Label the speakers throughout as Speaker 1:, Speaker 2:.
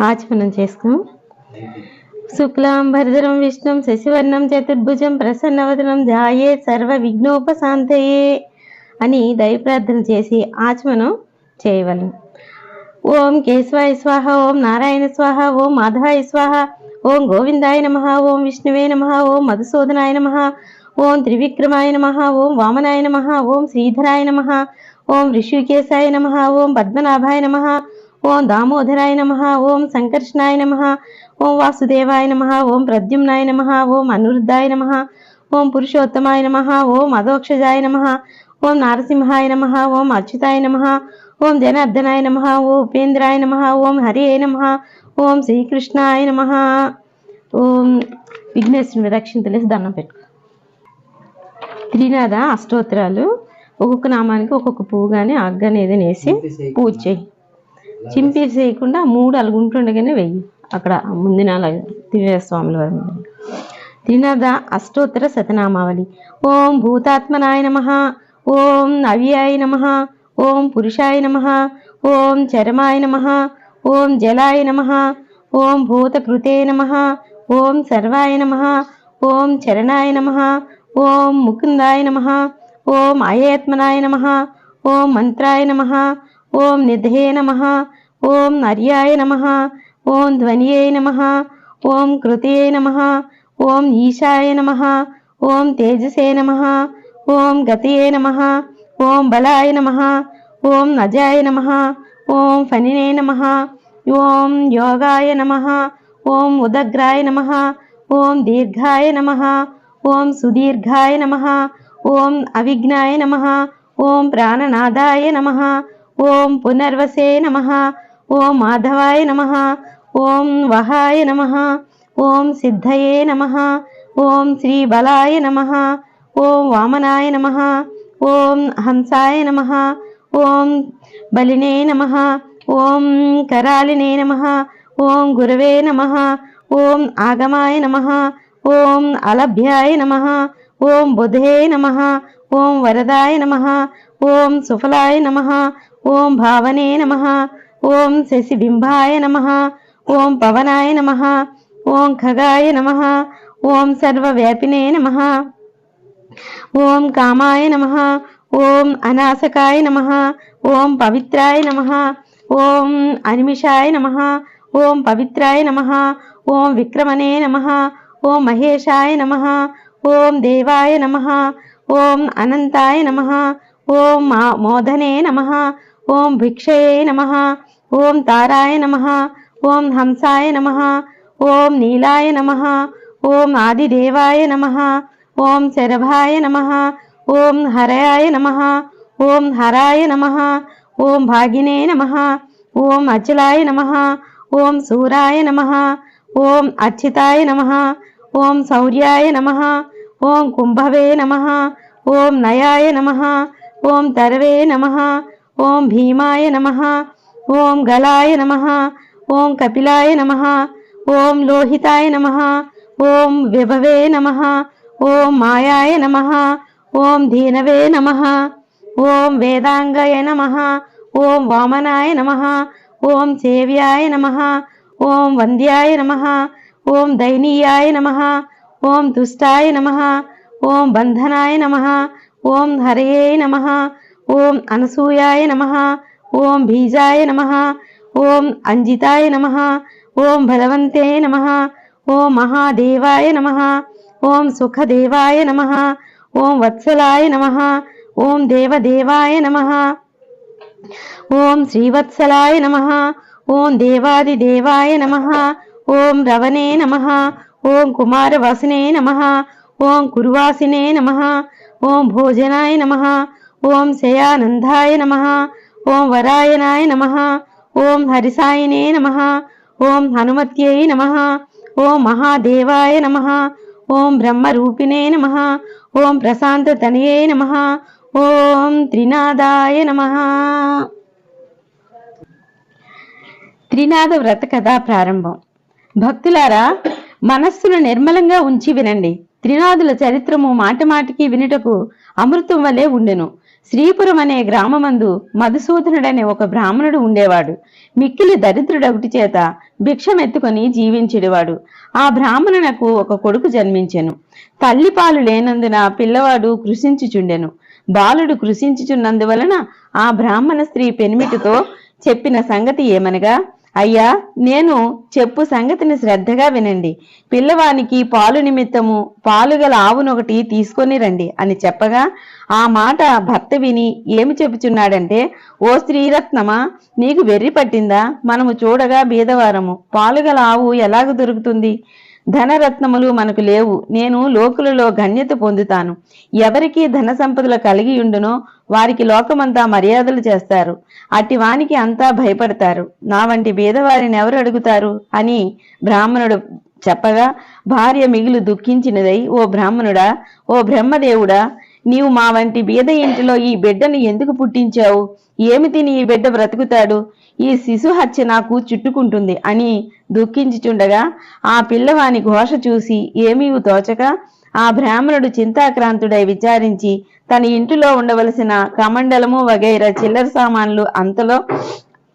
Speaker 1: ఆచమనం చేసుకున్నాం. శుక్లాం భరధరం విష్ణుం శశివర్ణం చతుర్భుజం ప్రసన్నవదనం ధ్యాయే సర్వ విఘ్నోపశాంతయే అని దయ ప్రార్థన చేసి ఆచమనం చేయవలను. ఓం కేశవాయ స్వాహ ఓం నారాయణ స్వాహ ఓం మాధవాయ స్వాహ ఓం గోవిందాయ నమ ఓం విష్ణువే నమ ఓం మధుసూదనాయ నమ ఓం త్రివిక్రమాయ నమ ఓం వామనాయ నమ ఓం శ్రీధరాయ నమ ఓం ఋషికేశాయ నమ ఓం పద్మనాభాయ నమ ఓం దామోదరాయ నమ ఓం సంకర్షణాయ నమ ఓం వాసుదేవాయ నమ ఓం ప్రద్యుమ్నాయ నమ ఓం అనిరుద్ధాయ నమ ఓం పురుషోత్తమాయ నమ ఓం అధోక్షజాయ నమ ఓం నారసింహాయ నమ ఓం అచ్యుతాయ నమ ఓం జనార్దనాయ నమ ఓం ఉపేంద్రాయ నమ ఓం హరే నమ ఓం శ్రీకృష్ణాయ నమ ఓం విఘ్నేశ్వరుని రక్షణ తెలిసి దండం పెట్టుకో త్రినాథ అష్టోత్తరాలు ఒక్కొక్క నామానికి ఒక్కొక్క పువ్వు కానీ ఏదైనా వేసి పూజ చేయి చింపేసి చేయకుండా మూడు అలుగుంటుండగానే వెయ్యి అక్కడ ముందినాల త్రివేద స్వాముల వారి ముందు త్రినాథ అష్టోత్తర శతనామావళి ఓం భూతాత్మనాయ నమ ఓం నవ్యాయ నమ ఓం పురుషాయ నమ ఓం చరమాయ నమ ఓం జలాయ నమ ఓం భూతకృతే నమ ఓం సర్వాయ నమ ఓం చరణాయ నమ ఓం ముకుందాయ నమ ఓం అయేత్మనాయ నమ ఓం మంత్రాయ నమ ఓం నిధే నమ ఓం నర్యాయ నమ ఓం ధ్వనియే నమ ఓం కృతే నమ ఓం ఈశాయ నమ ఓం తేజసే నమ ఓం గతయే నమ ఓం బలాయ నమ ఓం నజాయ నమ ఓం ఫనినే నమ ఓం యోగాయ నమ ఓం ఉదగ్రాయ నమ ఓం దీర్ఘాయ నమ ఓం సుదీర్ఘాయ నమ ఓం అవిఘ్నాయ నమ ఓం ప్రాణనాదాయ నమ ఓం పునర్వసే నమ ఓం మాధవాయ నమ ఓం వహాయ నమ ఓం సిద్ధయే నమ ఓం శ్రీబలాయ నమ ఓం వామనాయ నమ ఓం హంసాయ నమ ఓం బలినే నమ ఓం కరాలినే నమ ఓం గురవే నమ ఓం ఆగమాయ నమ ఓం అలభ్యాయ నమ ఓం బుధే నమ ఓం వరదాయ నమ ఓం సుఫలాయ నమ ఓం భావనే నమ ఓం శశిబింబాయ నమ ఓం పవనాయ నమ ఓం ఖగాయ నమ ఓం సర్వవ్యాపినే నమ ఓం కామాయ నమ ఓం అనాసకాయ నమ ఓం పవిత్రాయ నమ ఓం అనిమిషాయ నమ ఓం పవిత్రాయ నమ ఓం విక్రమణే నమ ఓం మహేశాయ నమ ఓం దేవాయ నమ ఓం అనంతాయ నమ ఓం మా- మోదనే నమ ఓం భిక్షయే నమ ఓం తారాయ నమ ఓం హంసాయ నమ ఓం నీలాయ నమ ఓం ఆదిదేవాయ నమ ఓం శరభాయ నమ ఓం హరయాయ నమ ఓం హరాయ నమ ఓం భాగినే నమ ఓం అచలాయ నమ ఓం సూరాయ నమ ఓం అచ్యుతాయ నమ ఓం శౌర్యాయ నమ ఓం కుంభవే నమ ఓం నయాయ నమ ఓం తర్వే నమ ఓం భీమాయ నమ ఓం గలాయ నమ ఓం కపిలాయ నమ ఓం లోహితాయ నమ ఓం విభవే నమ ఓం మాయాయ నమ ఓం ధీనవే నమ ఓం వేదాంగయ నమ ఓం వామనాయ నమ ఓం సేవ్యాయ నమ ఓం వంద్యాయ నమ ఓం దైనీయాయ నమ ఓం దుష్టాయ నమ ఓం బంధనాయ నమ ఓం హరయే నమ ఓం అనసూయాయ నమ ఓం బీజాయ నమ ఓం అంజితాయ నమ ఓం బలవంతే నమ ఓం మహాదేవాయ నమ ఓం సుఖదేవాయ నమ ఓం వత్సలాయ నమ ఓం దేవదేవాయ నమ ఓం శ్రీవత్సలాయ నమ ఓం దేవాదిదేవాయ నమ ఓం రవణే నమ ఓం కుమారవాసినే నమ ఓం కురువాసినే నమ ఓం భోజనాయ నమ ఓం శయానందాయ నమ. ఓం వరాయనాయ నమ. ఓం హరిసాయనే నమ. ఓం హనుమత్యై నమ. ఓం మహాదేవాయ నమ. ఓం బ్రహ్మరూపిణే నమ. ఓం ప్రశాంతతనయే నమ. ఓం త్రినాదాయ నమ. త్రినాద వ్రత కథ ప్రారంభం. భక్తులారా మనస్సును నిర్మలంగా ఉంచి వినండి. త్రినాదుల చరిత్రము మాటమాటికి వినుటకు అమృతం వలె ఉండెను. శ్రీపురం అనే గ్రామమందు మధుసూదనుడనే ఒక బ్రాహ్మణుడు ఉండేవాడు. మిక్కిలి దరిద్రుడొకటి చేత భిక్షమెత్తుకొని జీవించేవాడు ఆ బ్రాహ్మణునకు ఒక కొడుకు జన్మించెను. తల్లి పాలు లేనందున పిల్లవాడు కృషించుచుండెను. బాలుడు కృషించుచున్నందువలన ఆ బ్రాహ్మణ స్త్రీ పెనిమిటితో చెప్పిన సంగతి ఏమనగా అయ్యా నేను చెప్పు సంగతిని శ్రద్ధగా వినండి. పిల్లవానికి పాలు నిమిత్తము పాలు గల ఆవునొకటి తీసుకొని రండి అని చెప్పగా ఆ మాట భర్త విని ఏమి చెప్పుచున్నాడంటే ఓ శ్రీరత్నమా నీకు వెర్రి పట్టిందా? మనము చూడగా బీదవారము. పాలు గల ఆవు ఎలాగ దొరుకుతుంది? ధనరత్నములు మనకు లేవు. నేను లోకులలో గణ్యత పొందుతాను. ఎవరికి ధన సంపదలు కలిగి ఉండునో వారికి లోకమంతా మర్యాదలు చేస్తారు. అట్టి వానికి అంతా భయపడతారు. నా వంటి బీదవారిని ఎవరు అడుగుతారు? అని బ్రాహ్మణుడు చెప్పగా భార్య మిగిలి దుఃఖించినదై ఓ బ్రాహ్మణుడా ఓ బ్రహ్మదేవుడా నీవు మా వంటి బీద ఇంటిలో ఈ బిడ్డను ఎందుకు పుట్టించావు? ఏమి తిని ఈ బిడ్డ బ్రతుకుతాడు? ఈ శిశు హత్య నాకు చుట్టుకుంటుంది అని దుఃఖించుచుండగా ఆ పిల్లవాని ఘోష చూసి ఏమీ తోచక? ఆ బ్రాహ్మణుడు చింతాక్రాంతుడై విచారించి తన ఇంటిలో ఉండవలసిన కమండలము వగైరా చిల్లర సామాన్లు అంతలో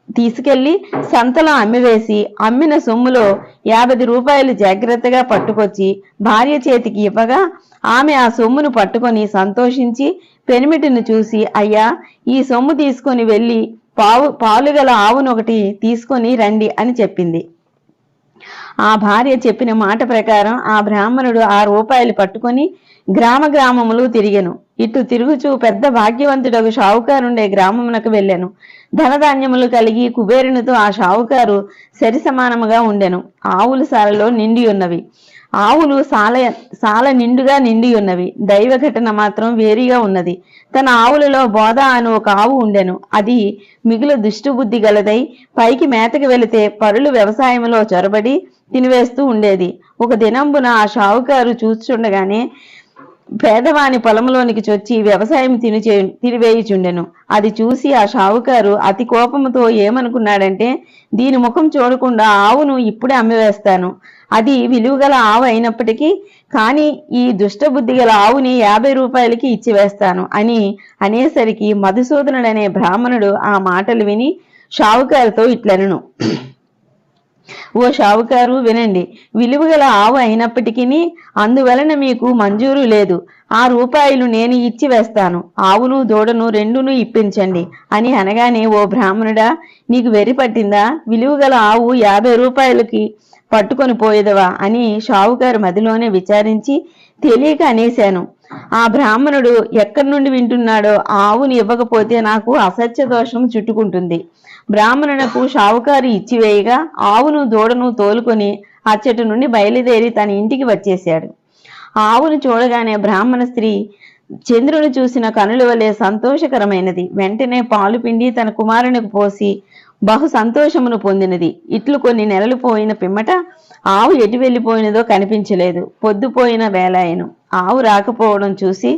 Speaker 1: తీసుకెళ్ళి సంతలో అమ్మివేసి అమ్మిన సొమ్ములో యాభై రూపాయలు జాగ్రత్తగా పట్టుకొచ్చి భార్య చేతికి ఇవ్వగా ఆమె ఆ సొమ్మును పట్టుకొని సంతోషించి పెనిమిటిని చూసి అయ్యా ఈ సొమ్ము తీసుకొని వెళ్ళి పావు పాలుగల ఆవునొకటి తీసుకొని రండి అని చెప్పింది. ఆ భార్య చెప్పిన మాట ప్రకారం ఆ బ్రాహ్మణుడు ఆ రూపాయలు పట్టుకొని గ్రామ గ్రామములు తిరిగెను. ఇటు తిరుగుచూ పెద్ద భాగ్యవంతుడకు షావుకారుండే గ్రామమునకు వెళ్ళాను. ధనధాన్యములు కలిగి కుబేరునితో ఆ షావుకారు సరి సమానముగా ఉండెను. ఆవుల సాలలో నిండి ఉన్నవి. ఆవులు సాల సాల నిండుగా నిండి ఉన్నవి. దైవ ఘటన మాత్రం వేరుగా ఉన్నది. తన ఆవులలో బోధ అను ఒక ఆవు ఉండెను. అది మిగులు దుష్టుబుద్ధి గలదై పైకి మేతకు వెళితే పరులు వ్యవసాయంలో చొరబడి తినివేస్తూ ఉండేది. ఒక దినంబున ఆ షావుకారు చూస్తుండగానే పేదవాని పొలంలోనికి చొచ్చి వ్యవసాయం తిని తినివేయుచుండెను. అది చూసి ఆ షావుకారు అతి కోపముతో ఏమనుకున్నాడంటే దీని ముఖం చూడకుండా ఆవును ఇప్పుడే అమ్మివేస్తాను. అది విలువగల ఆవు అయినప్పటికీ కానీ ఈ దుష్టబుద్ధి గల ఆవుని యాభై రూపాయలకి ఇచ్చివేస్తాను అని అనేసరికి మధుసూదనుడనే బ్రాహ్మణుడు ఆ మాటలు విని షావుకారుతో ఇట్లనను. ఓ షావుకారు వినండి. విలువగల ఆవు అయినప్పటికీ అందువలన మీకు మంజూరు లేదు. ఆ రూపాయలు నేను ఇచ్చి వేస్తాను. ఆవును దూడను రెండును ఇప్పించండి అని అనగానే ఓ బ్రాహ్మణుడా నీకు వెర్రి పట్టిందా? విలువగల ఆవు యాభై రూపాయలకి పట్టుకొని పోయేదవా? అని షావుకారు మదిలోనే విచారించి తెలియక అనేశాను. ఆ బ్రాహ్మణుడు ఎక్కడి నుండి వింటున్నాడో ఆవుని ఇవ్వకపోతే నాకు అసత్య దోషం చుట్టుకుంటుంది. బ్రాహ్మణునకు షావుకారు ఇచ్చివేయగా ఆవును దూడను తోలుకొని అచ్చటి నుండి బయలుదేరి తన ఇంటికి వచ్చేశాడు. ఆవును చూడగానే బ్రాహ్మణ స్త్రీ చంద్రుని చూసిన కనుల వలె సంతోషకరమైనది. వెంటనే పాలు పిండి తన కుమారునికి పోసి బహు సంతోషమును పొందినది. ఇట్లు కొన్ని నెలలు పోయిన పిమ్మట ఆవు ఎటు వెళ్ళిపోయినదో కనిపించలేదు. పొద్దుపోయిన వేలాయను ఆవు రాకపోవడం చూసి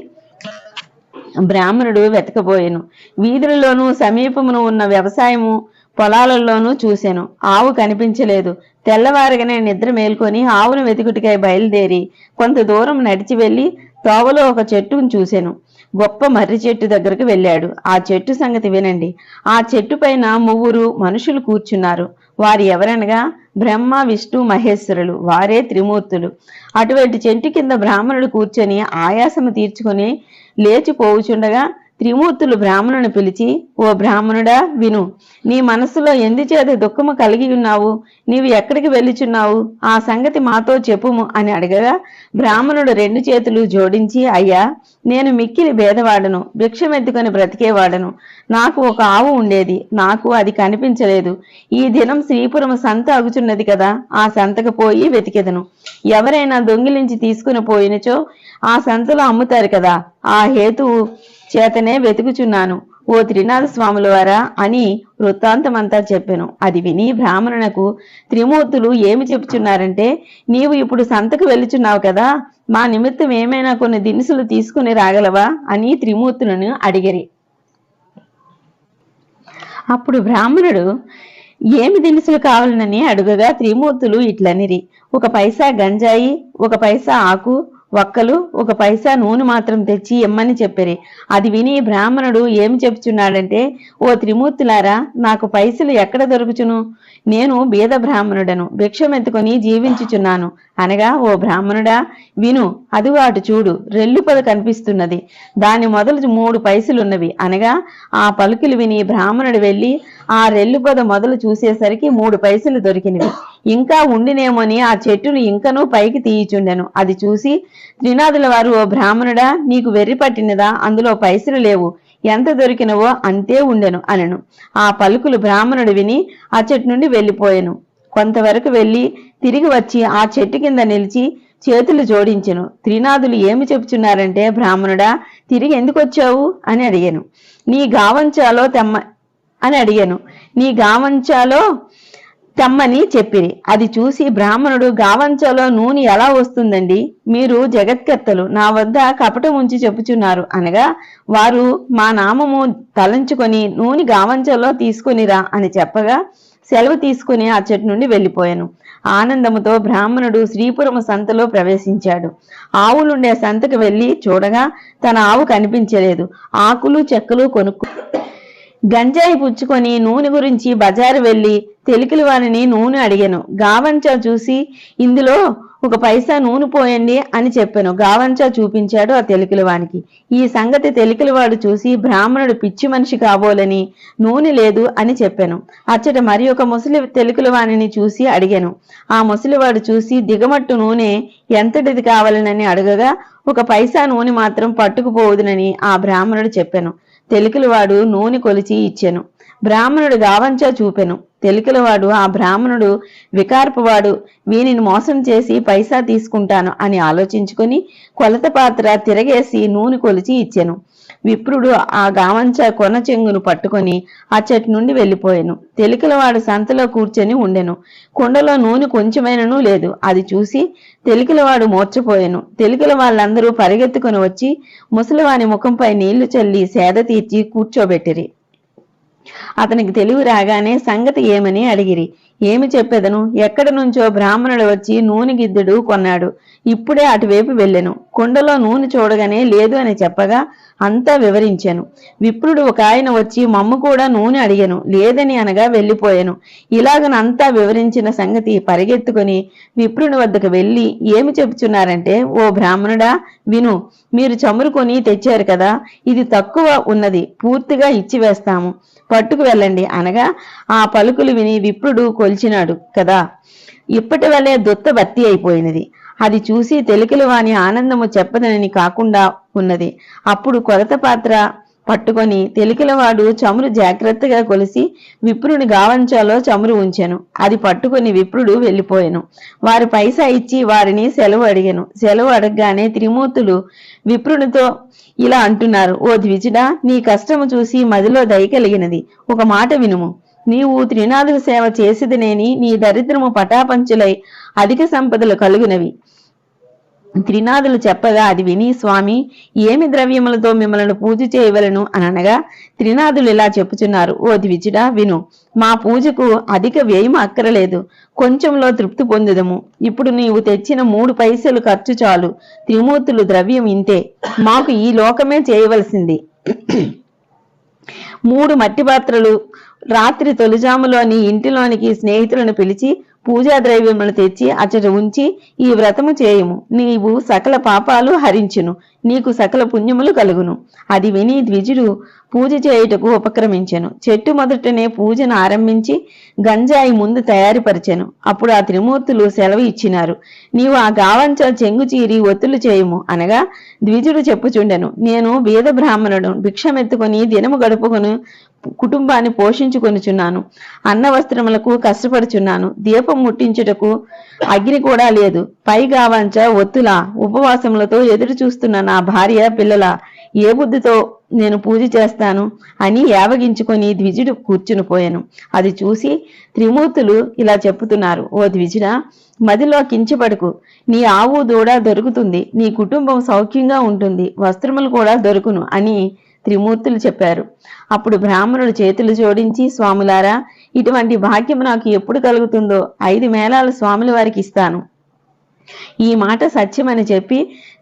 Speaker 1: బ్రాహ్మణుడు వెతకబోయెను వీధులలోనూ సమీపమును ఉన్న వ్యవసాయము పొలాలలోనూ చూశాను ఆవు కనిపించలేదు. తెల్లవారుగానే నిద్ర మేల్కొని ఆవును వెతుకుటికై బయలుదేరి కొంత దూరం నడిచి వెళ్ళి తోవలో ఒక చెట్టును చూశాను గొప్ప మర్రి చెట్టు దగ్గరకు వెళ్ళాడు. ఆ చెట్టు సంగతి వినండి. ఆ చెట్టు పైన ముగ్గురు మనుషులు కూర్చున్నారు. వారు ఎవరనగా బ్రహ్మ విష్ణు మహేశ్వరులు వారే త్రిమూర్తులు. అటువంటి చెట్టు కింద బ్రాహ్మణుడు కూర్చొని ఆయాసము తీర్చుకొని లేచిపోవుచుండగా త్రిమూర్తులు బ్రాహ్మణుని పిలిచి ఓ బ్రాహ్మణుడా విను. నీ మనస్సులో ఎందుచేత దుఃఖము కలిగి ఉన్నావు? నీవు ఎక్కడికి వెళ్ళిచున్నావు? ఆ సంగతి మాతో చెప్పుము అని అడగగా బ్రాహ్మణుడు రెండు చేతులు జోడించి అయ్యా నేను మిక్కిలి భేదవాడను. భిక్షమెత్తుకొని బ్రతికేవాడను. నాకు ఒక ఆవు ఉండేది. నాకు అది కనిపించలేదు. ఈ దినం శ్రీపురం సంత అగుచున్నది కదా ఆ సంతకు పోయి వెతికెదను. ఎవరైనా దొంగిలించి తీసుకుని పోయినచో ఆ సంతలో అమ్ముతారు కదా. ఆ హేతువు చేతనే వెతుకుచున్నాను. ఓ త్రినాథ స్వాముల వారా అని వృత్తాంతమంతా చెప్పాను. అది విని బ్రాహ్మణునకు త్రిమూర్తులు ఏమి చెప్పుచున్నారంటే నీవు ఇప్పుడు సంతకు వెళ్ళుచున్నావు కదా మా నిమిత్తం ఏమైనా కొన్ని దినుసులు తీసుకుని రాగలవా అని త్రిమూర్తులను అడిగిరి. అప్పుడు బ్రాహ్మణుడు ఏమి దినుసులు కావాలనని అడుగగా త్రిమూర్తులు ఇట్లనిరి. ఒక పైసా గంజాయి ఒక పైసా ఆకు ఒక్కలు ఒక పైసా నూనె మాత్రం తెచ్చి ఇమ్మని చెప్పిరి. అది విని బ్రాహ్మణుడు ఏమి చెప్తున్నాడంటే ఓ త్రిమూర్తులారా నాకు పైసలు ఎక్కడ దొరుకుచును? నేను బీద బ్రాహ్మణుడను భిక్షమెత్తుకొని జీవించుచున్నాను. అనగా ఓ బ్రాహ్మణుడా విను అది వాటి చూడు రెల్లు పద కనిపిస్తున్నది. దాని మొదలు మూడు పైసలున్నవి. అనగా ఆ పలుకులు విని బ్రాహ్మణుడు వెళ్ళి ఆ రెల్లు పద మొదలు చూసేసరికి మూడు పైసలు దొరికినవి. ఇంకా ఉండినేమోని ఆ చెట్టును ఇంకనూ పైకి తీయిచుండెను. అది చూసి త్రినాథుల వారు ఓ బ్రాహ్మణుడా నీకు వెర్రి పట్టినదా? అందులో పైసలు లేవు. ఎంత దొరికినవో అంతే ఉండెను అనను. ఆ పలుకులు బ్రాహ్మణుడు విని ఆ చెట్టు నుండి వెళ్ళిపోయాను. కొంతవరకు వెళ్ళి తిరిగి వచ్చి ఆ చెట్టు కింద నిలిచి చేతులు జోడించెను. త్రినాథులు ఏమి చెప్తున్నారంటే బ్రాహ్మణుడా తిరిగి ఎందుకు వచ్చావు? అని అడిగాను. నీ గావంచాలో తెమ్మ అని అడిగాను. నీ గావంచాలో తెమ్మని చెప్పిరి. అది చూసి బ్రాహ్మణుడు గావంచలో నూనె ఎలా వస్తుందండి? మీరు జగత్కర్తలు నా వద్ద కపటం ఉంచి చెప్పుచున్నారు. అనగా వారు మా నామము తలంచుకొని నూనె గావంచలో తీసుకొనిరా అని చెప్పగా సెలవు తీసుకుని ఆ చెట్టు నుండి వెళ్ళిపోయాను. ఆనందముతో బ్రాహ్మణుడు శ్రీపురము సంతలో ప్రవేశించాడు. ఆవులుండే సంతకు వెళ్ళి చూడగా తన ఆవు కనిపించలేదు. ఆకులు చెక్కలు కొనుక్కు గంజాయి పుచ్చుకొని నూనె గురించి బజారు వెళ్ళి తెలికిలి వారిని నూనె అడిగాను. గావంచా చూసి ఇందులో ఒక పైసా నూనె పోయండి అని చెప్పాను. గావంచా చూపించాడు ఆ తెలికిలివానికి ఈ సంగతి తెలికిలివాడు చూసి బ్రాహ్మణుడు పిచ్చి మనిషి కాబోలని నూనె లేదు అని చెప్పాను. అచ్చట మరి ఒక ముసలి తెలికిలివాణిని చూసి అడిగాను. ఆ ముసలివాడు చూసి దిగమట్టు నూనె ఎంతటిది కావాలనని అడగగా ఒక పైసా నూనె మాత్రం పట్టుకుపోవుదునని ఆ బ్రాహ్మణుడు చెప్పాను. తెలికిలవాడు నూనె కొలిచి ఇచ్చెను. బ్రాహ్మణుడు గావంచా చూపెను. తెలికిలవాడు ఆ బ్రాహ్మణుడు వికార్పువాడు వీనిని మోసం చేసి పైసా తీసుకుంటాను అని ఆలోచించుకొని కొలత పాత్ర తిరగేసి నూనె కొలిచి ఇచ్చెను. విప్రుడు ఆ గామంచ కొన చెంగును పట్టుకొని ఆ చెట్టు నుండి వెళ్ళిపోయాను. తెలికిలవాడు సంతలో కూర్చొని ఉండెను. కుండలో నూనె కొంచెమైనను లేదు. అది చూసి తెలికిలవాడు మూర్చపోయాను తెలికల వాళ్ళందరూ పరిగెత్తుకుని వచ్చి ముసలివాని ముఖంపై నీళ్ళు చల్లి సేద తీర్చి కూర్చోబెట్టిరి. అతనికి తెలివి రాగానే సంగతి ఏమని అడిగిరి. ఏమి చెప్పెదను? ఎక్కడి నుంచో బ్రాహ్మణుడు వచ్చి నూనె గిద్దెడు కొన్నాడు. ఇప్పుడే అటువైపు వెళ్ళెను. కుండలో నూనె చూడగానే లేదు అని చెప్పగా అంతా వివరించాను. విప్రుడు ఒక ఆయన వచ్చి మమ్మ కూడా నూనె అడిగాను. లేదని అనగా వెళ్ళిపోయాను. ఇలాగనంతా వివరించిన సంగతి పరిగెత్తుకొని విప్రుని వద్దకు వెళ్ళి ఏమి చెబుతున్నారంటే ఓ బ్రాహ్మణుడా విను మీరు చమురుకొని తెచ్చారు కదా ఇది తక్కువ ఉన్నది పూర్తిగా ఇచ్చివేస్తాము. పట్టుకు వెళ్ళండి అనగా ఆ పలుకులు విని విప్రుడు కొలిచినాడు కదా. ఇప్పటి వల్లే దుత్త భర్తీ అయిపోయినది. అది చూసి తెలికిలు వాని ఆనందము చెప్పదనని కాకుండా ఉన్నది. అప్పుడు కొలత పాత్ర పట్టుకొని తెలికిలవాడు చమురు జాగ్రత్తగా కొలిసి విప్రుని గావంచాలో చమురు ఉంచెను. అది పట్టుకొని విప్రుడు వెళ్ళిపోయాను. వారు పైసా ఇచ్చి వారిని సెలవు అడిగాను. సెలవు అడగగానే త్రిమూర్తులు విప్రునితో ఇలా అంటున్నారు ఓ ద్విజుడా నీ కష్టము చూసి మదిలో దయ కలిగినది. ఒక మాట వినుము. నీవు త్రినాథుల సేవ చేసిదినేని నీ దరిద్రము పటాపంచులై అధిక సంపదలు కలుగునవి. త్రినాథులు చెప్పగా అది విని స్వామి ఏమి ద్రవ్యములతో మిమ్మల్ని పూజ చేయవలను అనగా త్రినాథులు ఇలా చెప్పుచున్నారు. ఓ ద్విజుడా విను మా పూజకు అధిక వ్యయం అక్కరలేదు కొంచెంలో తృప్తి పొందుదము. ఇప్పుడు నీవు తెచ్చిన మూడు పైసలు ఖర్చు చాలు త్రిమూర్తులు ద్రవ్యం ఇంతే. మాకు ఈ లోకమే చేయవలసింది. మూడు మట్టి పాత్రలు. రాత్రి తొలిజాములోని ఇంటిలోనికి స్నేహితులను పిలిచి పూజా ద్రవ్యములు తెచ్చి అచట ఉంచి ఈ వ్రతము చేయము. నీవు సకల పాపాలు హరించును. నీకు సకల పుణ్యములు కలుగును. అది విని ద్విజుడు పూజ చేయుటకు ఉపక్రమించెను. చెట్టు మొదటనే పూజను ఆరంభించి గంజాయి ముందు తయారుపరిచెను. అప్పుడు ఆ త్రిమూర్తులు సెలవు ఇచ్చినారు. నీవు ఆ గావంచ చెంగు చీరి ఒత్తులు చేయము అనగా ద్విజుడు చెప్పుచుండెను. నేను వేద బ్రాహ్మణుడు. భిక్షమెత్తుకొని దినము గడుపుకొని కుటుంబాన్ని పోషించుకొనుచున్నాను. అన్న వస్త్రములకు కష్టపడుచున్నాను. దీపం ముట్టించుటకు అగ్ని కూడా లేదు. పై గావంచ ఒత్తుల ఉపవాసములతో ఎదురు చూస్తున్న నా నా భార్య పిల్లల ఏ బుద్ధితో నేను పూజ చేస్తాను అని యావగించుకొని ద్విజుడు కూర్చుని పోయాను. అది చూసి త్రిమూర్తులు ఇలా చెప్పుతున్నారు ఓ ద్విజుడా మదిలో కించపడకు. నీ ఆవు దూడ దొరుకుతుంది నీ కుటుంబం సౌఖ్యంగా ఉంటుంది వస్త్రములు కూడా దొరుకును అని త్రిమూర్తులు చెప్పారు. అప్పుడు బ్రాహ్మణుడు చేతులు జోడించి స్వాములారా ఇటువంటి భాగ్యం నాకు ఎప్పుడు కలుగుతుందో ఐదు మేళాలు స్వాముల వారికి ఇస్తాను. ఈ మాట సత్యమని చెప్పి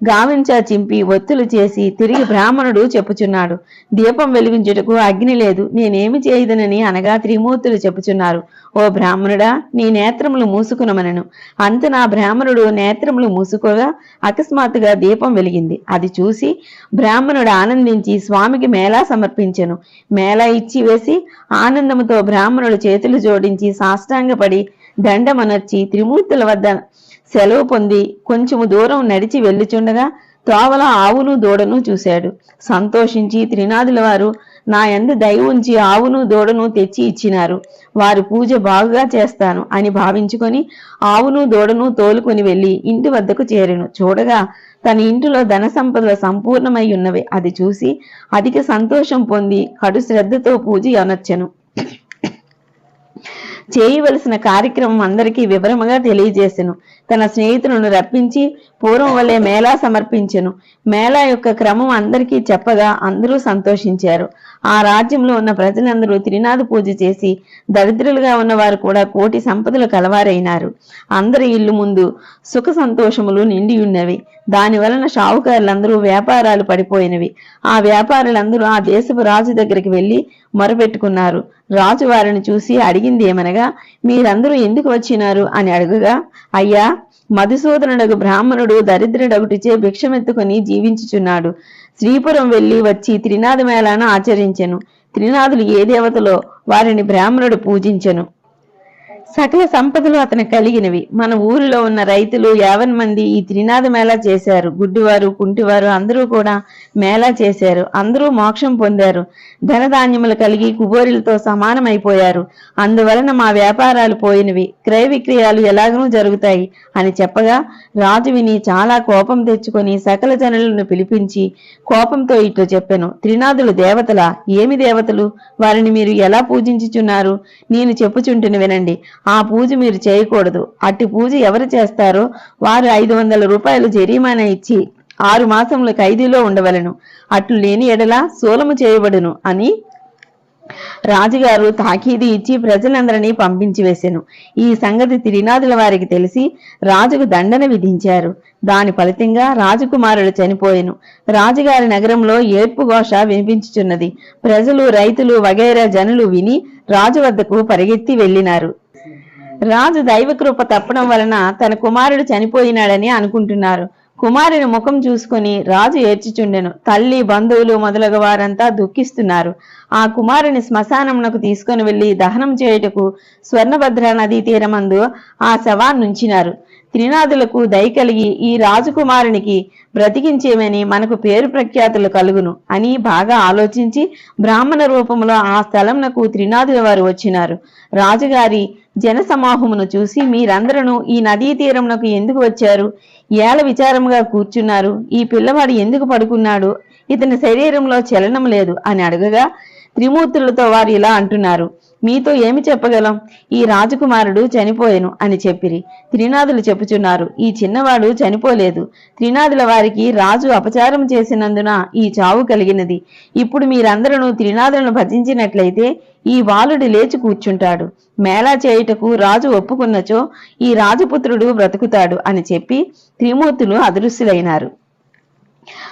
Speaker 1: గావించా చింపి ఒత్తులు చేసి తిరిగి బ్రాహ్మణుడు చెప్పుచున్నాడు. దీపం వెలిగించుటకు అగ్ని లేదు. నేనేమి చేయదనని అనగా త్రిమూర్తులు చెప్పుచున్నారు. ఓ బ్రాహ్మణుడా నీ నేత్రములు మూసుకునమనను. అంత బ్రాహ్మణుడు నేత్రములు మూసుకోగా అకస్మాత్తుగా దీపం వెలిగింది. అది చూసి బ్రాహ్మణుడు ఆనందించి స్వామికి మేళా సమర్పించెను. మేళా ఇచ్చి వేసి ఆనందముతో బ్రాహ్మణుడు చేతులు జోడించి సాష్టాంగపడి దండమనర్చి త్రిమూర్తుల వద్ద సెలవు పొంది కొంచెము దూరం నడిచి వెళ్ళుచుండగా తోవల ఆవును దూడను చూశాడు. సంతోషించి త్రినాదుల వారు నా యందు దయ ఉంచి ఆవును దూడను తెచ్చి ఇచ్చినారు. వారు పూజ బాగుగా చేస్తాను అని భావించుకొని ఆవును దూడను తోలుకొని వెళ్ళి ఇంటి వద్దకు చేరెను. చూడగా తన ఇంటిలో ధన సంపదలు సంపూర్ణమై ఉన్నవి. అది చూసి అధిక సంతోషం పొంది కడు శ్రద్ధతో పూజ అనొచ్చను. చేయవలసిన కార్యక్రమం అందరికీ వివరముగా తెలియజేసెను. తన స్నేహితులను రప్పించి పూర్వం వలె మేళా సమర్పించెను. మేళా యొక్క క్రమం అందరికీ చెప్పగా అందరూ సంతోషించారు. ఆ రాజ్యంలో ఉన్న ప్రజలందరూ త్రినాథ పూజ చేసి దరిద్రులుగా ఉన్నవారు కూడా కోటి సంపదలు కలవారైనారు. అందరి ఇల్లు ముందు సుఖ సంతోషములు నిండి ఉన్నవి. దాని వలన షావుకారులందరూ వ్యాపారాలు పడిపోయినవి. ఆ వ్యాపారులందరూ ఆ దేశపు రాజు దగ్గరికి వెళ్ళి మొరపెట్టుకున్నారు. రాజు వారిని చూసి అడిగింది ఏమనగా మీరందరూ ఎందుకు వచ్చినారు? అని అడుగుగా అయ్యా మధుసూదనుడగు బ్రాహ్మణుడు దరిద్రుడొకటిచే భిక్షమెత్తుకొని జీవించుచున్నాడు. శ్రీపురం వెళ్ళి వచ్చి త్రినాథ మేళాను ఆచరించెను. త్రినాథులు ఏ దేవతలో వారిని బ్రాహ్మణుడు పూజించెను. సకల సంపదలు అతను కలిగినవి. మన ఊరిలో ఉన్న రైతులు యావన్ మంది ఈ త్రినాథ మేళా చేశారు. గుడ్డివారు కుంటివారు అందరూ కూడా మేళా చేశారు. అందరూ మోక్షం పొందారు. ధనధాన్యములు కలిగి కుబోరులతో సమానమైపోయారు. అందువలన మా వ్యాపారాలు పోయినవి. క్రయ విక్రయాలు ఎలాగనూ జరుగుతాయి అని చెప్పగా రాజు విని చాలా కోపం తెచ్చుకొని సకల జనులను పిలిపించి కోపంతో ఇట్లు చెప్పాను. త్రినాథులు దేవతల? ఏమి దేవతలు? వారిని మీరు ఎలా పూజించుచున్నారు? నేను చెప్పుచుంటుని వినండి. ఆ పూజ మీరు చేయకూడదు. అట్టి పూజ ఎవరు చేస్తారో వారు ఐదు వందల రూపాయలు జరిమానా ఇచ్చి ఆరు మాసముల ఖైదీలో ఉండవలను. అట్లు లేని ఎడల సోలము చేయబడును అని రాజుగారు తాకీదు ఇచ్చి ప్రజలందరినీ పంపించి వేసెను. ఈ సంగతి తిరినాదుల వారికి తెలిసి రాజుకు దండన విధించారు. దాని ఫలితంగా రాజకుమారుడు చనిపోయెను. రాజుగారి నగరంలో ఏర్పు ఘోష వినిపించుచున్నది. ప్రజలు రైతులు వగైరా జనులు విని రాజు వద్దకు పరిగెత్తి వెళ్ళినారు. రాజు దైవకృప తప్పడం వలన తన కుమారుడు చనిపోయినాడని అనుకుంటున్నారు. కుమారుని ముఖం చూసుకొని రాజు ఏడ్చిచుండెను. తల్లి బంధువులు మొదలగు వారంతా దుఃఖిస్తున్నారు. ఆ కుమారుని శ్మశానమునకు తీసుకొని వెళ్ళి దహనం చేయుటకు స్వర్ణభద్ర నదీ తీరమందు ఆ శవాన్నుంచినారు త్రినాథులకు దయ కలిగి ఈ రాజకుమారునికి బ్రతికించేమని మనకు పేరు ప్రఖ్యాతులు కలుగును అని బాగా ఆలోచించి బ్రాహ్మణ రూపంలో ఆ స్థలంనకు త్రినాథుల వారు వచ్చినారు. రాజుగారి జనసమూహమును చూసి మీరందరూ ఈ నదీ తీరంలోకి ఎందుకు వచ్చారు? ఏల విచారముగా కూర్చున్నారు. ఈ పిల్లవాడు ఎందుకు పడుకున్నాడు? ఇతని శరీరంలో చలనం లేదు అని అడగగా త్రిమూర్తులతో వారు ఇలా అంటున్నారు. మీతో ఏమి చెప్పగలం? ఈ రాజకుమారుడు చనిపోయెను అని చెప్పిరి. త్రినాథులు చెప్పుచున్నారు ఈ చిన్నవాడు చనిపోలేదు. త్రినాథుల వారికి రాజు అపచారం చేసినందున ఈ చావు కలిగినది. ఇప్పుడు మీరందరూ త్రినాథులను భజించినట్లయితే ఈ బాలుడు లేచి కూర్చుంటాడు. మేళా చేయుటకు రాజు ఒప్పుకున్నచో ఈ రాజపుత్రుడు బ్రతుకుతాడు అని చెప్పి త్రిమూర్తులు అదృశ్యులైనారు.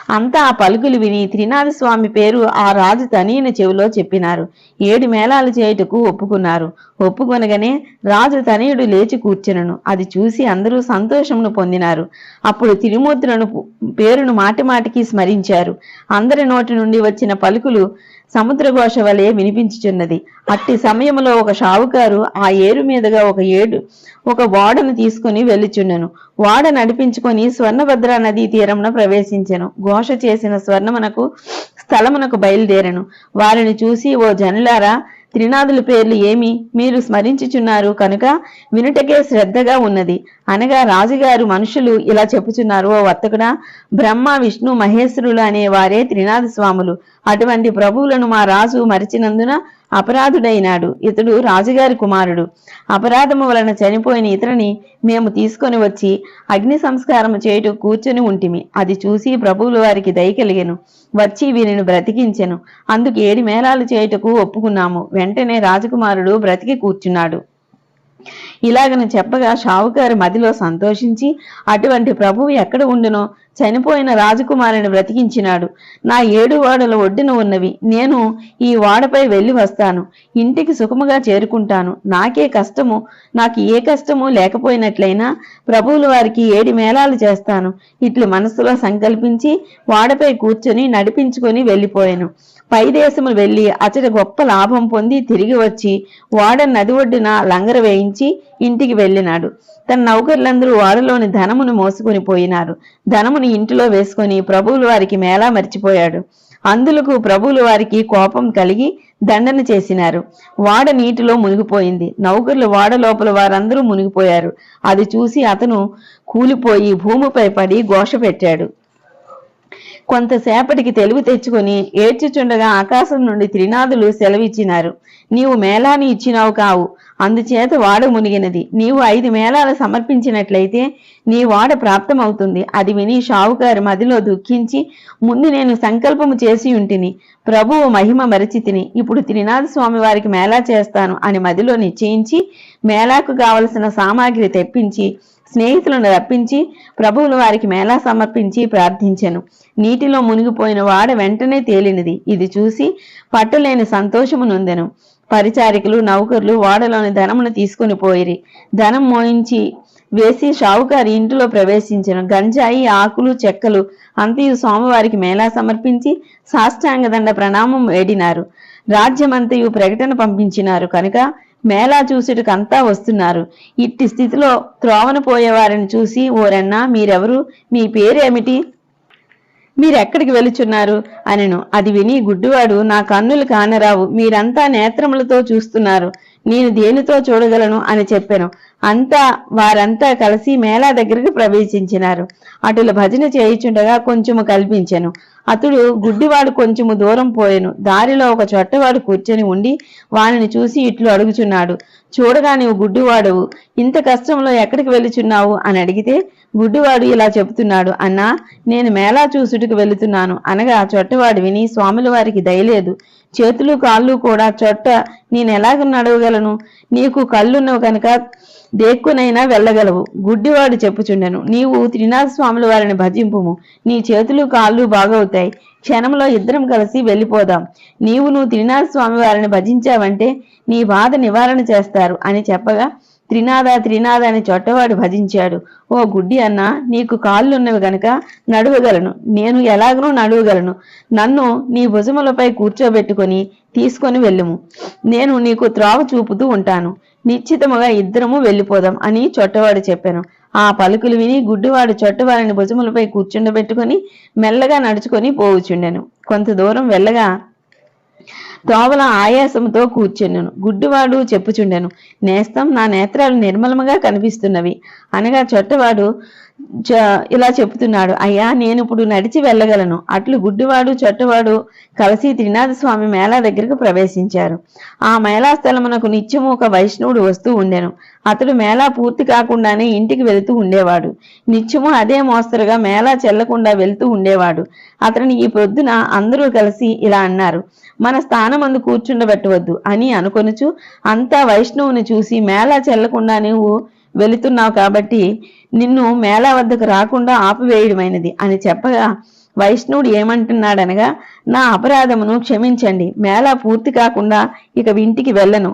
Speaker 1: అంతా ఆ పలుకులు విని త్రినాథ స్వామి పేరు ఆ రాజు తనీన చెవిలో చెప్పినారు. ఏడు మేళాలు చేయుటకు ఒప్పుకున్నారు. ఒప్పుకొనగానే రాజు తనయుడు లేచి కూర్చునను. అది చూసి అందరూ సంతోషమును పొందినారు. అప్పుడు తిరుమూర్తులను పేరును మాటిమాటికి స్మరించారు. అందరి నోటి నుండి వచ్చిన పలుకులు సముద్రఘోష వలె వినిపించుచున్నది. అట్టి సమయంలో ఒక షావుకారు ఆ ఏరు మీదుగా ఒక ఏడు ఒక ఓడను తీసుకుని వెళ్ళిచుండెను. ఓడ నడిపించుకొని స్వర్ణభద్ర నదీ తీరమున ప్రవేశించెను. ఘోష చేసిన స్వర్ణమునకు స్థలమునకు బయలుదేరెను. వారిని చూసి ఓ జనులారా త్రినాథుల పేర్లు ఏమి? మీరు స్మరించుచున్నారు కనుక వినుటకే శ్రద్ధగా ఉన్నది. అనగా రాజుగారు మనుషులు ఇలా చెప్పుచున్నారు ఓ వర్తకుడా బ్రహ్మ విష్ణు మహేశ్వరులు అనే వారే త్రినాథ స్వాములు. అటువంటి ప్రభువులను మా రాజు మరిచినందున అపరాధుడైనాడు. ఇతడు రాజుగారి కుమారుడు. అపరాధము వలన చనిపోయిన ఇతరుని మేము తీసుకొని వచ్చి అగ్ని సంస్కారం చేయుటకు కూర్చొని ఉంటిమి. అది చూసి ప్రభువుల వారికి దయ కలిగెను. వచ్చి వీరిని బ్రతికించెను. అందుకు ఏడు మేళాలు చేయుటకు ఒప్పుకున్నాము. వెంటనే రాజకుమారుడు బ్రతికి కూర్చున్నాడు.
Speaker 2: ఇలాగని చెప్పగా షావుకారు మదిలో సంతోషించి అటువంటి ప్రభువు ఎక్కడ ఉండునో చనిపోయిన రాజకుమారుని బ్రతికించినాడు. నా ఏడు వాడల ఒడ్డున ఉన్నవి. నేను ఈ వాడపై వెళ్ళి వస్తాను. ఇంటికి సుఖముగా చేరుకుంటాను. నాకే కష్టము. నాకు ఏ కష్టము లేకపోయినట్లయినా ప్రభువుల వారికి ఏడు మేళాలు చేస్తాను. ఇట్లు మనసులో సంకల్పించి వాడపై కూర్చొని నడిపించుకొని వెళ్ళిపోయాను. పై దేశము వెళ్ళి అతడి గొప్ప లాభం పొంది తిరిగి వచ్చి వాడ నది ఒడ్డున లంగర వేయించి ఇంటికి వెళ్ళినాడు. తన నౌకర్లందరూ వాడలోని ధనమును మోసుకొని పోయినారు. ధనమును ఇంటిలో వేసుకొని ప్రభువులు వారికి మేళా మర్చిపోయాడు. అందులకు ప్రభువులు వారికి కోపం కలిగి దండన చేసినారు. వాడ నీటిలో మునిగిపోయింది. నౌకర్లు వాడ లోపల వారందరూ మునిగిపోయారు. అది చూసి అతను కూలిపోయి భూమిపై పడి ఘోష పెట్టాడు కొంతసేపటికి తెలివి తెచ్చుకొని ఏడ్చుచుండగా ఆకాశం నుండి త్రినాథులు సెలవిచ్చినారు. నీవు మేళాని ఇచ్చినావు కావు. అందుచేత వాడ మునిగినది. నీవు ఐదు మేళాలు సమర్పించినట్లయితే నీ వాడ ప్రాప్తమవుతుంది. అది విని షావుకారు మదిలో దుఃఖించి ముందు నేను సంకల్పము చేసి ఉంటిని. ప్రభువు మహిమ మరచితిని. ఇప్పుడు త్రినాథ స్వామి వారికి మేళా చేస్తాను అని మదిలో నిశ్చయించి మేళాకు కావలసిన సామాగ్రి తెప్పించి స్నేహితులను రప్పించి ప్రభువులు వారికి మేళా సమర్పించి ప్రార్థించెను. నీటిలో మునిగిపోయిన వాడ వెంటనే తేలినది. ఇది చూసి పట్టలేని సంతోషము నొందెను. పరిచారికులు నౌకర్లు వాడలోని ధనమును తీసుకుని పోయిరి. ధనం మోయించి వేసి షావుకారి ఇంటిలో ప్రవేశించను. గంజాయి ఆకులు చెక్కలు అంతయు స్వామివారికి మేళా సమర్పించి సాష్టాంగదండ ప్రణామం వేడినారు. రాజ్యమంతయు ప్రకటన పంపించినారు. కనుక మేళా చూసుటకంతా వస్తున్నారు. ఇట్టి స్థితిలో త్రోవన పోయేవారిని చూసి ఓరన్నా మీరెవరు? మీ పేరేమిటి? మీరెక్కడికి వెలుచున్నారు? అనెను. అది విని గుడ్డివాడు నా కన్నులు కానరావు. మీరంతా నేత్రములతో చూస్తున్నారు. నేను దేనితో చూడగలను అని చెప్పాను. అంతా వారంతా కలిసి మేళా దగ్గరికి ప్రవేశించినారు. అటుల భజన చేయుచుండగా కొంచెము కల్పించెను. అతడు గుడ్డివాడు కొంచెము దూరం పోయెను. దారిలో ఒక చొట్టవాడు కూర్చొని ఉండి వానిని చూసి ఇట్లు అడుగుచున్నాడు. చూడగా నీవు గుడ్డివాడవు ఇంత కష్టంలో ఎక్కడికి వెళ్ళుచున్నావు? అని అడిగితే గుడ్డివాడు ఇలా చెబుతున్నాడు అన్నా నేను మేళా చూసుటికి వెళుతున్నాను. అనగా చొట్టవాడు విని స్వాముల వారికి దయలేదు. చేతులు కాళ్ళు కూడా చొట్ట నేను ఎలాగ నడవగలను నీకు కళ్ళున్నవు కనుక దేక్కునైనా వెళ్ళగలవు. గుడ్డివాడు చెప్పుచుండెను నీవు త్రినాథ స్వాముల వారిని భజింపుము. నీ చేతులు కాళ్ళు బాగవుతాయి. క్షణంలో ఇద్దరం కలిసి వెళ్ళిపోదాం. నీవు నువ్వు త్రినాథ స్వామి వారిని భజించావంటే నీ బాధ నివారణ చేస్తారు అని చెప్పగా త్రినాద త్రినాద అని చొట్టవాడు భజించాడు. ఓ గుడ్డి అన్న నీకు కాళ్ళున్నవి గనక నడువగలను. నేను ఎలాగనూ నడువగలను. నన్ను నీ భుజములపై కూర్చోబెట్టుకొని తీసుకొని వెళ్ళుము. నేను నీకు త్రావ చూపుతూ ఉంటాను. నిశ్చితముగా ఇద్దరము వెళ్ళిపోదాం అని చొట్టవాడు చెప్పాను. ఆ పలుకులు విని గుడ్డివాడు చొట్టవారిని భుజములపై కూర్చుండబెట్టుకొని మెల్లగా నడుచుకొని పోవుచుండెను కొంత దూరం వెళ్ళగా తోవల ఆయాసముతో కూర్చున్నాను. గుడ్డివాడు చెప్పుచుండెను. నేస్తం నా నేత్రాలు నిర్మలముగా కనిపిస్తున్నవి. అనగా చొట్టవాడు చ- ఇలా చెప్తున్నాడు అయ్యా నేను ఇప్పుడు నడిచి వెళ్ళగలను. అట్లు గుడ్డివాడు చొట్టవాడు కలిసి త్రినాథ స్వామి మేళా దగ్గరకు ప్రవేశించారు. ఆ మేళా స్థలమునకు నిత్యము ఒక వైష్ణవుడు వస్తూ ఉండెను. అతడు మేళా పూర్తి కాకుండానే ఇంటికి వెళుతూ ఉండేవాడు. నిత్యము అదే మోస్తరుగా మేళా చెల్లకుండా వెళ్తూ ఉండేవాడు. అతని ఈ ప్రొద్దున అందరూ కలిసి ఇలా అన్నారు మన స్థానమందు కూర్చుండబెట్టవద్దు అని అనుకొనుచు అంతా వైష్ణవుని చూసి మేళా చెల్లకుండా నువ్వు వెళుతున్నావు కాబట్టి నిన్ను మేళా వద్దకు రాకుండా ఆపివేయడమైనది అని చెప్పగా వైష్ణవుడు ఏమంటున్నాడనగా నా అపరాధమును క్షమించండి. మేళా పూర్తి కాకుండా ఇక ఇంటికి వెళ్ళను.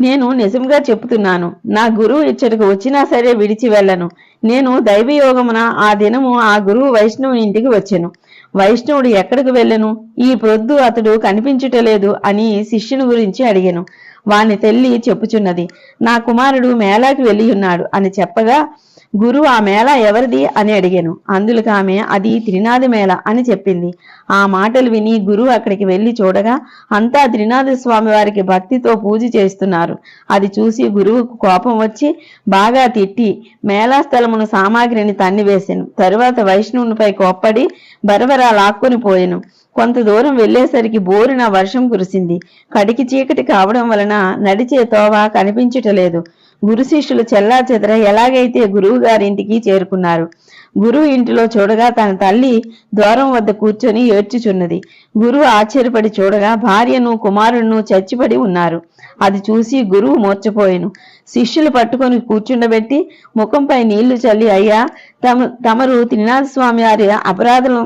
Speaker 2: నేను నిజంగా చెప్తున్నాను నా గురువు ఇచ్చటకు వచ్చినా సరే విడిచి వెళ్ళను. నేను దైవయోగమున ఆ దినము ఆ గురువు వైష్ణవుని ఇంటికి వచ్చాను. వైష్ణవుడు ఎక్కడికి వెళ్ళను? ఈ ప్రొద్దు అతడు కనిపించుటలేదు అని శిష్యుని గురించి అడిగాను. వాని తల్లి చెప్పుచున్నది. నా కుమారుడు మేళాకి వెళ్ళి ఉన్నాడు అని చెప్పగా గురువు ఆ మేళ ఎవరిది? అని అడిగాను. అందులకు ఆమె అది త్రినాథ మేళ అని చెప్పింది. ఆ మాటలు విని గురువు అక్కడికి వెళ్ళి చూడగా అంతా త్రినాథ స్వామి వారికి భక్తితో పూజ చేస్తున్నారు. అది చూసి గురువుకు కోపం వచ్చి బాగా తిట్టి మేళా స్థలమును సామాగ్రిని తన్నివేశాను తరువాత వైష్ణవునిపై కోప్పడి బరబరా లాక్కొని పోయాను. కొంత దూరం వెళ్ళేసరికి బోరున వర్షం కురిసింది. కడికి చీకటి కావడం వలన నడిచే తోవ కనిపించటలేదు గురు శిష్యులు చెల్లా చెదర ఎలాగైతే గురువు గారింటికి చేరుకున్నారు? గురువు ఇంటిలో చూడగా తన తల్లి ద్వారం వద్ద కూర్చొని ఏడ్చుచున్నది. గురువు ఆశ్చర్యపడి చూడగా భార్యను కుమారుడును చచ్చిపడి ఉన్నారు. అది చూసి గురువు మోర్చపోయెను శిష్యులు పట్టుకొని కూర్చుండబెట్టి ముఖంపై నీళ్ళు చల్లి అయ్యా తమ తమరు త్రినాథ స్వామి వారి అపరాధం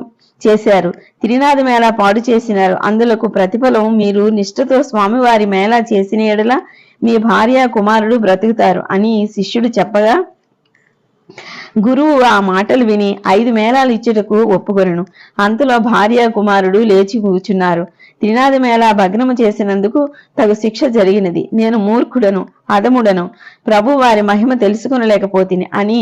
Speaker 2: చేశారు. తిరినాథ మేళా పాడు చేసినారు. అందులకు ప్రతిఫలం మీరు నిష్ఠతో స్వామివారి మేళా చేసిన ఎడల మీ భార్య కుమారుడు బ్రతుకుతారు అని శిష్యుడు చెప్పగా గురువు ఆ మాటలు విని ఐదు మేళాలు ఇచ్చుటకు ఒప్పుకొనను. అంతలో భార్య కుమారుడు లేచి కూర్చున్నారు. త్రినాది మేళా భగ్నము చేసినందుకు తగు శిక్ష జరిగినది. నేను మూర్ఖుడను అదముడను ప్రభు వారి మహిమ తెలుసుకునలేకపోతిని అని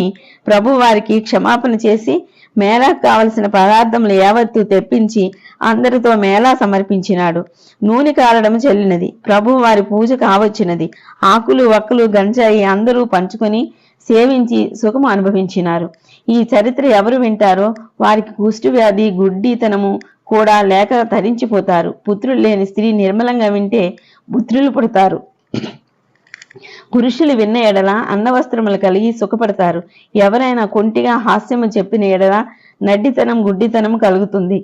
Speaker 2: ప్రభు వారికి క్షమాపణ చేసి మేళాకు కావలసిన పదార్థములు యావత్తు తెప్పించి అందరితో మేళా సమర్పించినాడు. నూనె కారడం చెల్లినది. ప్రభు వారి పూజ కావచ్చినది. ఆకులు వక్కలు గంజాయి అందరూ పంచుకొని సేవించి సుఖము అనుభవించినారు. ఈ చరిత్ర ఎవరు వింటారో వారికి కుష్టు వ్యాధి గుడ్డితనము కూడా లేక తరించిపోతారు. పుత్రులు లేని స్త్రీ నిర్మలంగా వింటే పుత్రులు పుడతారు. పురుషులు విన్న ఎడల అన్నవస్త్రములు కలిగి సుఖపడతారు. ఎవరైనా కొంటిగా హాస్యము చెప్పిన ఎడల నడ్డితనం గుడ్డితనం కలుగుతుంది.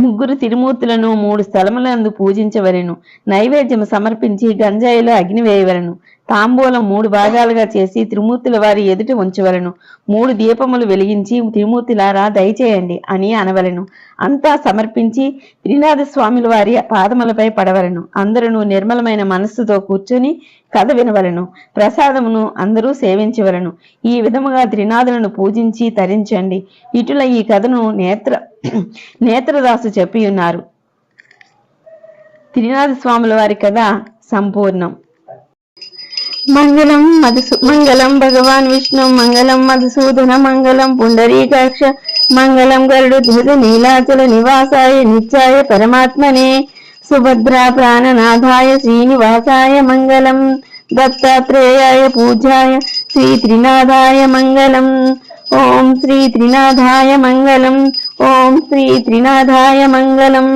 Speaker 2: ముగ్గురు తిరుమూర్తులను మూడు స్థలములందు పూజించవలెను నైవేద్యం సమర్పించి గంజాయిలో అగ్ని వేయవలెను తాంబూలం మూడు భాగాలుగా చేసి త్రిమూర్తుల వారి ఎదుట ఉంచవలను మూడు దీపములు వెలిగించి త్రిమూర్తులారా దయచేయండి అని అనవలెను. అంతా సమర్పించి త్రినాథ స్వాముల వారి పాదములపై పడవలను అందరూ నిర్మలమైన మనస్సుతో కూర్చొని కథ వినవలను. ప్రసాదమును అందరూ సేవించవలను ఈ విధముగా త్రినాథులను పూజించి తరించండి. ఇటుల ఈ కథను నేత్ర నేత్రదాసు చెప్పి ఉన్నారు. త్రినాథ స్వాముల వారి కథ సంపూర్ణం.
Speaker 1: మంగళం మధుసు మంగళం భగవాన్ విష్ణు మంగళం మధుసూదన మంగళం పుండరీకాక్ష మంగళం గరుడు ధ్వజ నీలాచల నివాసాయ నిత్యాయ పరమాత్మనే సుభద్రా ప్రాణనాథాయ శ్రీనివాసాయ మంగళం దత్తాత్రేయాయ పూజాయ శ్రీ త్రినాథాయ మంగళం ఓం శ్రీ త్రినాథాయ మంగళం. ఓం శ్రీ త్రినాథాయ మంగళం.